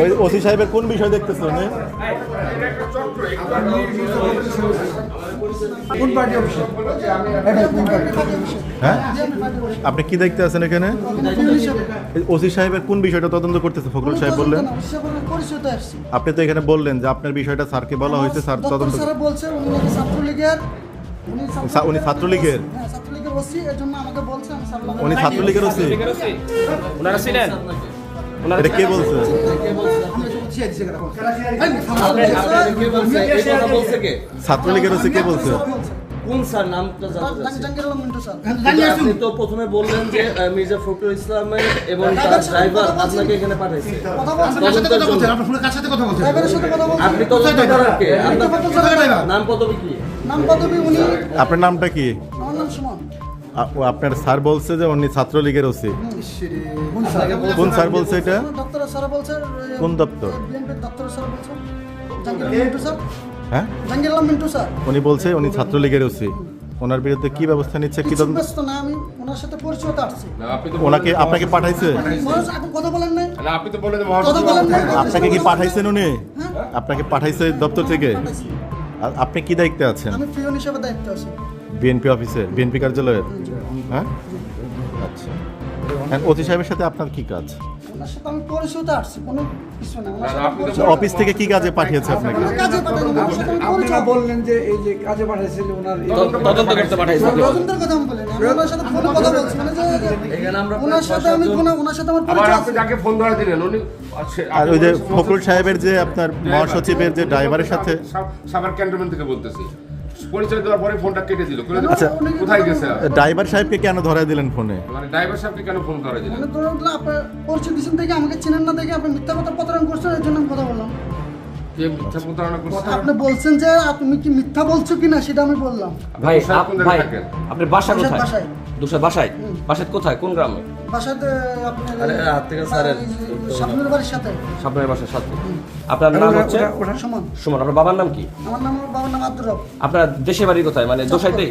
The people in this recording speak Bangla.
ওই ওসি সাহেবের কোন বিষয় দেখতেছো উনি? হ্যাঁ? আপনি কি দেখতে আছেন এখানে? ওসি সাহেবের কোন বিষয়টা তদন্ত করতেছে ফখরুল সাহেব বললেন? আপনি তো এখানে বললেন যে আপনার বিষয়টা স্যারকে বলা হয়েছে স্যার তদন্ত উনি ছাত্রলীগের। ওসি এর জন্য আমাকে বলছে আমি স্যার উনি ছাত্রলীগের ওসি? লীগের ওসি ওনারা ছিলেন এটা কে বলছে? ছাত্রলীগের ওসি কে বলছে? কোন স্যার? নামটা জানতে তো প্রথমে বললেন যে মির্জা ফখরুল ইসলামের এবং তার ড্রাইভার আপনাকে এখানে পাঠাইছে। আপনি তদন্ত করার কে? নাম পদবি কি? নাম পদবি উনি আপনার নামটা কি? আমার নাম সুমন। আপনার স্যার বলছে যে উনি ছাত্রলীগের ওসি। কোন স্যার বলছে এটা? ডক্টর স্যার বলছে কোন দপ্তর? হ্যাঁ? উনি বলছে উনি ছাত্রলীগের ওসি। ওনার বিরুদ্ধে কি ব্যবস্থা নিচ্ছে? কি ব্যস্ত না আমি ওনার সাথে পরিচয়তে আসছি ওনাকে আপনাকে পাঠাইছে কথা বলেন নাই আপনি তো বলেন আপনাকে কি পাঠাইছেন উনি? আপনাকে পাঠাইছে দপ্তর থেকে? আপনি কি দায়িত্বে আছেন? আমি পিওন হিসেবে দায়িত্ব আছি। বিএনপি অফিসে বিএনপি কার্যালয়ের? হ্যাঁ? আচ্ছা। হ্যাঁ, ওসি সাহেবের সাথে আপনার কি কাজ? অফিস থেকে কি কাজে পাঠিয়েছে আপনাকে? কাজে পাঠানো ওনার সাথে আমি আপনারা বললেন যে এই যে কাজে পাঠাইছিল ওনার তদন্ত করতে পাঠাইছে তদন্তের কথা আমি বলিনি আমি ওনার সাথে ফোনে কথা বলছি মানে যে এখানে আমরা ওনার সাথে আমি ফোনে ওনার সাথে আমার পরিচয় আপনি যাকে ফোন ধরে দিলেন উনি আর ওই যে ফখরুল সাহেবের যে আপনার মহাসচিবের যে ড্রাইভারের সাথে ক্যান্টনমেন্ট থেকে বলতেছি। পরিচয় দেওয়ার পরে ফোনটা কেটে দিল। আচ্ছা। কোথায় গেছে ড্রাইভার সাহেবকে কেন ধরায় দিলেন ফোনে? মানে ড্রাইভার সাহেবকে কেন ফোন ধরে দিলেন? মানে ধরুন আপনার পরিচয় দিচ্ছেন দেখে আমাকে চিনেন না দেখে আপনি মিথ্যা কথা প্রতারণ করছেন এর জন্য আমি কথা বললাম। কে মিথ্যা প্রতারণা করছে? আপনি বলছেন যে তুমি কি মিথ্যা বলছো কিনা সেটা আমি বললাম। ভাই দুশার আপ- কোন জায়গায় ভাই থাকেন? বাসা বাসায়- কোথায়? বাসায়। দুশো বাসায়? বাসায় কোথায়? কোন গ্রামে? বাসাতে আপনার আরে, হাত থেকে স্যারের স্বপ্নের বাড়ির সাথে। সামনের বাসার সাথে। আপনার নাম হচ্ছে? সমান। সুমন আপনার বাবার নাম কি? আমার নাম বাবার নাম আব্দুর রব। আপনার দেশে বাড়ি কোথায়? মানে দোসাইতে